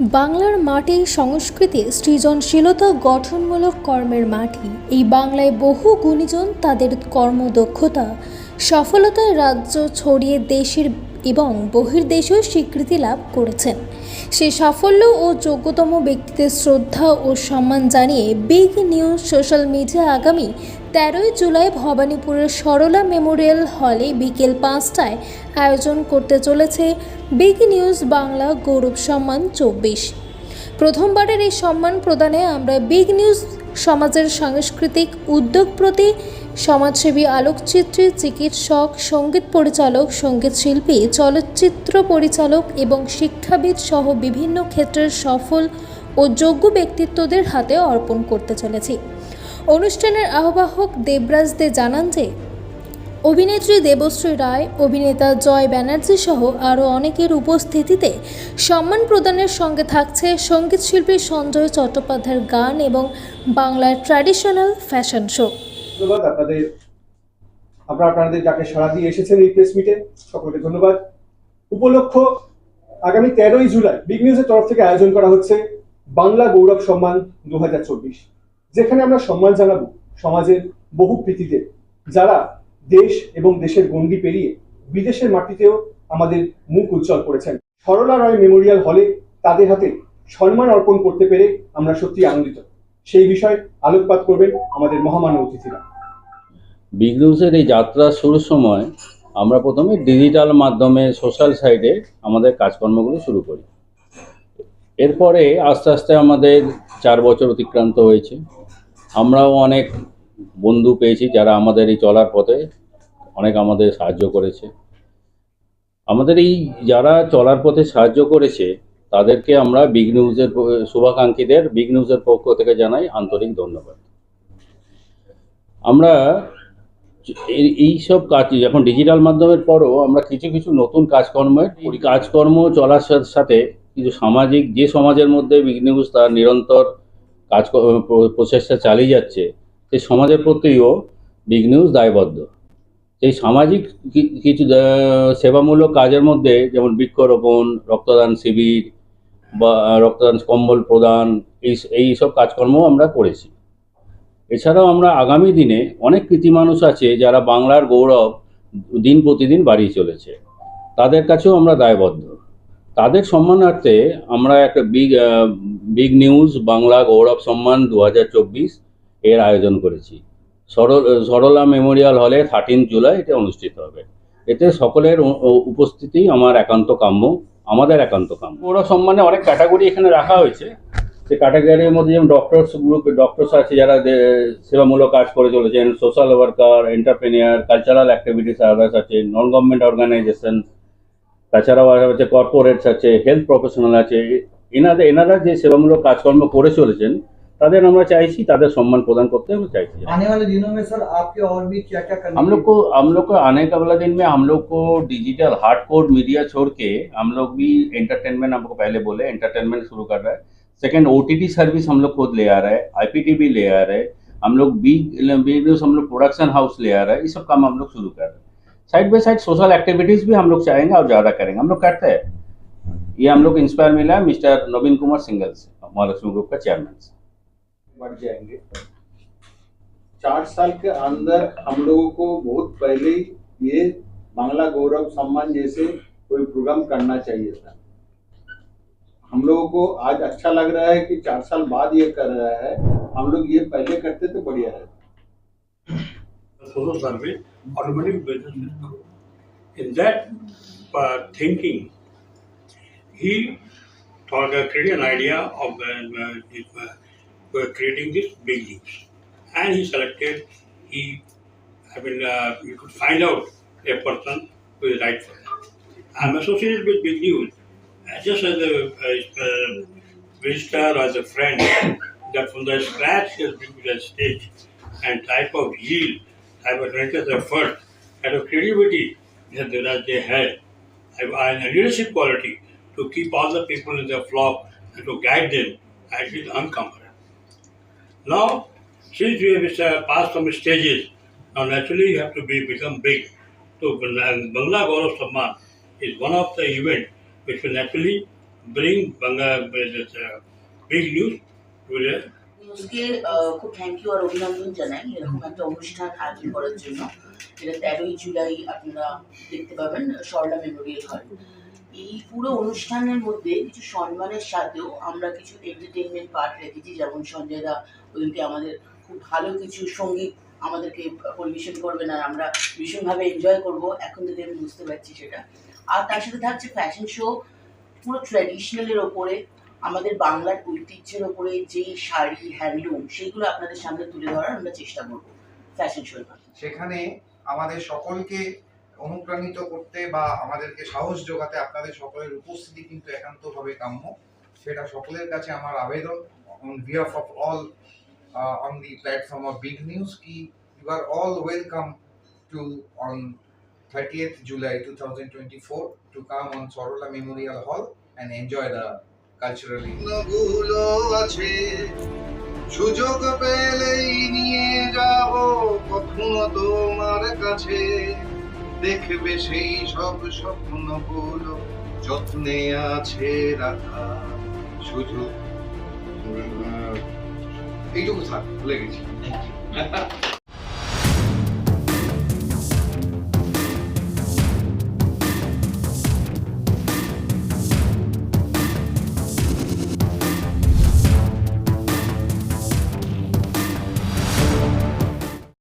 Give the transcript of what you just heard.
বাংলার মাটি সংস্কৃতি সৃজনশীলতা গঠনমূলক কর্মের মাটি। এই বাংলায় বহু গুণীজন তাদের কর্মদক্ষতা সফলতায় রাজ্য ছড়িয়ে দেশের এবং বহির্দেশেও স্বীকৃতি লাভ করেছেন। সে সাফল্য ও যোগ্যতম ব্যক্তিদের শ্রদ্ধা ও সম্মান জানিয়ে বিগ নিউজ সোশ্যাল মিডিয়া আগামী তেরোই জুলাই ভবানীপুরের সরলা মেমোরিয়াল হলে বিকেল পাঁচটায় আয়োজন করতে চলেছে বিগ নিউজ বাংলা গৌরব সম্মান চব্বিশ। প্রথমবারের এই সম্মান প্রদানে আমরা বিগ নিউজ সমাজের সাংস্কৃতিক উদ্যোগ প্রতি সমাজসেবী আলোকচিত্রী, চিকিৎসক, সংগীত পরিচালক, সংগীত শিল্পী, চলচ্চিত্র পরিচালক এবং শিক্ষাবিদ সহ বিভিন্ন ক্ষেত্রের সফল ও যোগ্য ব্যক্তিত্বদের হাতে অর্পণ করতে চলেছি। অনুষ্ঠানের আহ্বায়ক দেবরাজ দে জানান যে, অভিনেত্রী দেবশ্রী রায়, অভিনেতা জয় ব্যানার্জি সহ আরও অনেকের উপস্থিতিতে সম্মান প্রদানের সঙ্গে থাকছে সঙ্গীতশিল্পী সঞ্জয় চট্টোপাধ্যায়ের গান এবং বাংলার ট্র্যাডিশনাল ফ্যাশন শো। ধন্যবাদ আপনাদের। যাকে দিয়ে এসেছেন এই প্রেস মিটে সকলকে ধন্যবাদ। উপলক্ষ আগামী তেরোই জুলাই বিগ নিউজের তরফ থেকে আয়োজন করা হচ্ছে। বাংলা গৌরব সম্মান দুহাজার চব্বিশ। যেখানে আমরা সম্মান জানাব সমাজের বহু কৃতীদের যারা দেশ এবং দেশের গণ্ডি পেরিয়ে বিদেশের মাটিতেও আমাদের মুখ উজ্জ্বল করেছেন। সরলা রায় মেমোরিয়াল হলে তাদের হাতে সম্মান অর্পণ করতে পেরে আমরা সত্যি আনন্দিত। সেই বিষয়ে আলোকপাত করবেন আমাদের মহামান্য অতিথিরা। বিগ নিউজের এই যাত্রা শুরুর সময় আমরা প্রথমে ডিজিটাল মাধ্যমে সোশ্যাল সাইটে আমাদের কাজকর্মগুলো শুরু করি। এরপরে আস্তে আস্তে আমাদের চার বছর অতিক্রান্ত হয়েছে। আমরাও অনেক বন্ধু পেয়েছি যারা আমাদের এই চলার পথে অনেক আমাদের সাহায্য করেছে। আমাদের এই যারা চলার পথে সাহায্য করেছে, তাদেরকে আমরা বিগ নিউজের শুভাকাঙ্ক্ষীদের বিগ নিউজের পক্ষ থেকে জানাই আন্তরিক ধন্যবাদ। আমরা এই- সব কাজ যখন ডিজিটাল মাধ্যমের পরও আমরা কিছু কিছু নতুন কাজকর্মের কাজকর্ম চলার সাথে কিছু সামাজিক, যে সমাজের মধ্যে বিগ তার নিরন্তর কাজ প্রচেষ্টা চালিয়ে যাচ্ছে, সেই সমাজের প্রতিও বিগ দায়বদ্ধ। সেই সামাজিক কিছু সেবামূলক কাজের মধ্যে যেমন বৃক্ষরোপণ, রক্তদান শিবির বা রক্তদান কম্বল প্রদান, এই এই সব কাজকর্ম আমরা করেছি। এছাড়াও আমরা আগামী দিনে অনেক কৃতি মানুষ আছে যারা বাংলার গৌরব দিন প্রতিদিন বাড়িয়ে চলেছে। তাদের কাছেও আমরা দায়বদ্ধ। তাদের সম্মানার্থে আমরা একটা বিগ বিগ নিউজ বাংলা গৌরব সম্মান দু হাজার চব্বিশ এর আয়োজন করেছি। সরল, সরলা মেমোরিয়াল হলে থার্টিন জুলাই এটা অনুষ্ঠিত হবে। এতে সকলের উপস্থিতি আমার একান্ত কাম্য, আমাদের একান্ত কাম্য। গৌরব সম্মানে অনেক ক্যাটাগরি এখানে রাখা হয়েছে। সে ক্যাটাগরির মধ্যে যেমন ডক্টরস গ্রুপ ডক্টরস আছে যারা সেবামূলক কাজ করে চলেছেন social worker entrepreneur cultural activities others আছে নন গভর্নমেন্ট অর্গানাইজেশন তাছাড়াও আর হচ্ছে কর্পোরেটস আছে হেলথ প্রফেশনাল আছে এনাদের এনারা যে সেবামূলক কাজকর্ম করে চলেছেন তাদের আমরা চাইছি তাদের সম্মান প্রদান করতে আমরা চাইছি आने वाले दिनों में सर आपके और भी क्या क्या करने हम लोग की- को हम लोग को आने का वाला दिन में हम लोग को डिजिटल हार्ड कोड मीडिया छोड़ के हम लोग भी एंटरटेनमेंट हमको पहले बोले एंटरटेनमेंट शुरू कर रहा है सेकंड ओ सर्विस हम लोग खुद ले आ रहा है आईपीटीवी ले आ रहे हैं हम लोग बिग बिग न्यूज हम लोग प्रोडक्शन हाउस ले आ रहा है ये सब काम हम लोग शुरू कर रहे हैं Side by side social activities भी हम लोग चाहेंगे और ज़्यादा करेंगे। हम लोग करते हैं। ये हम लोग इंस्पायर मिला है मिस्टर नवीन कुमार सिंगल से, महालक्ष्मी ग्रुप का चेयरमैन से। बढ़ जाएँगे। चार साल के अंदर हम लोगों को बहुत पहले ये बांग्ला गौरव सम्मान जैसे कोई प्रोग्राम करना चाहिए था। हम लोगों को आज अच्छा लग रहा है कि चार साल बाद ये कर रहा है। हम लोग ये पहले करते तो बढ़िया रहता। Social survey, automatic business grow. In that uh, thinking, he thought uh, created an idea of uh, uh, uh, uh, creating this big news, and he selected. He, I mean, you could find out a person who is right for that. I'm associated with big news just as a visitor or as a friend. That from the scratch he has been to the stage and type of yield type of tremendous effort, kind of creativity that they, had, and a leadership quality to keep all the people in their flock and to guide them, actually is uncommon. Now, since we have uh, passed some stages, now naturally you have to be become big. So, Bangla Gaurav Samman is one of the events which will naturally bring Banga, this, uh, big news to the নিউজকে খুব thank you আর অভিনন্দন জানাই। এরকম একটা অনুষ্ঠান আয়োজন করার জন্য। যেটা তেরোই জুলাই আপনারা দেখতে পাবেন, সরলা মেমোরিয়াল হল। এই পুরো অনুষ্ঠানের মধ্যে কিছু সম্মানের সাথেও আমরা কিছু এন্টারটেনমেন্ট পার্ট রেখেছি। যেমন সঞ্জয় দা ওদিনকে আমাদের খুব ভালো কিছু সংগীত আমাদেরকে পরিবেশন করবেন আর আমরা ভীষণভাবে এনজয় করব। এখন থেকে আমি বুঝতে পারছি সেটা। আর তার সাথে থাকছে ফ্যাশন শো পুরো ট্র্যাডিশনালের ওপরে আমাদের বাংলার ঐতিহ্যের ওপরে যে শাড়ি, হ্যান্ডলুম, সেগুলো আপনাদের সামনে তুলে ধরার আমরা চেষ্টা করব ফ্যাশন শোর সেখানে আমাদের সকলকে অনুপ্রাণিত করতে বা আমাদেরকে সাহস যোগাতে আপনাদের সকলের উপস্থিতি কিন্তু একান্তভাবে কাম্য। সেটা সকলের কাছে আমার আবেদন। On behalf of all on the platform of big news কি you are all welcome to on thirtieth July two thousand twenty four to come on Sarala memorial hall and enjoy the কালচারালগুলো আছে। সুযোগ পেলেই নিয়ে যাব কখনো তোমার কাছে। দেখবে সেই সব স্বপ্নগুলো যত্নে আছে রাখা। সুযোগ। এইটুকু থাক ভুলে গেছি।